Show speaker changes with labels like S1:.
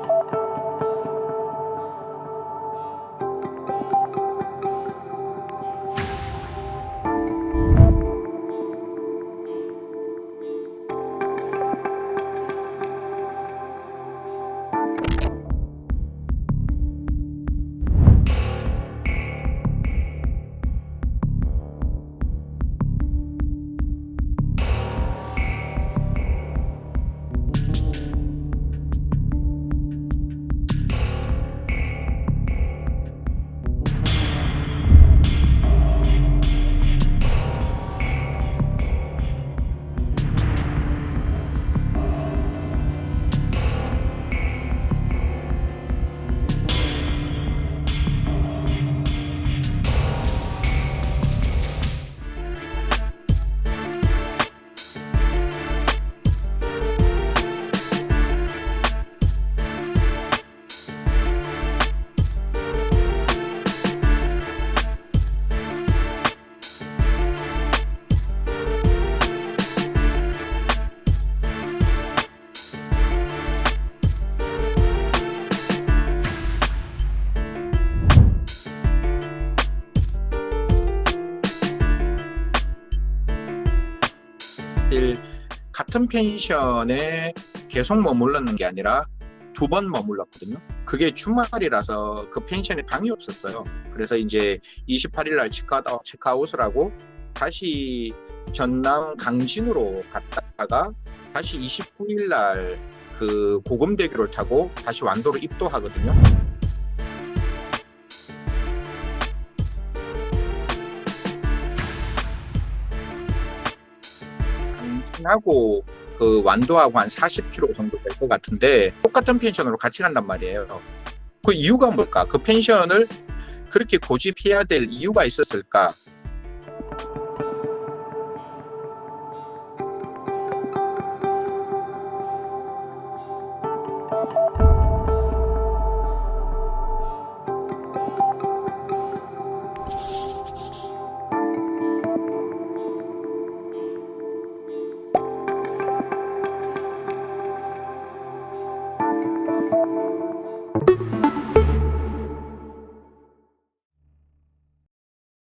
S1: Thank you. 같은 펜션에 계속 머물렀는 게 아니라 두 번 머물렀거든요. 그게 주말이라서 그 펜션에 방이 없었어요. 그래서 이제 28일 날 체크아웃, 체크아웃을 하고 다시 전남 강진으로 갔다가 다시 29일 날 그 고금대교를 타고 다시 완도로 입도하거든요. 하고 그 완도하고 한 40km 정도 될 것 같은데 똑같은 펜션으로 같이 간단 말이에요. 그 이유가 뭘까? 그 펜션을 그렇게 고집해야 될 이유가 있었을까? thank you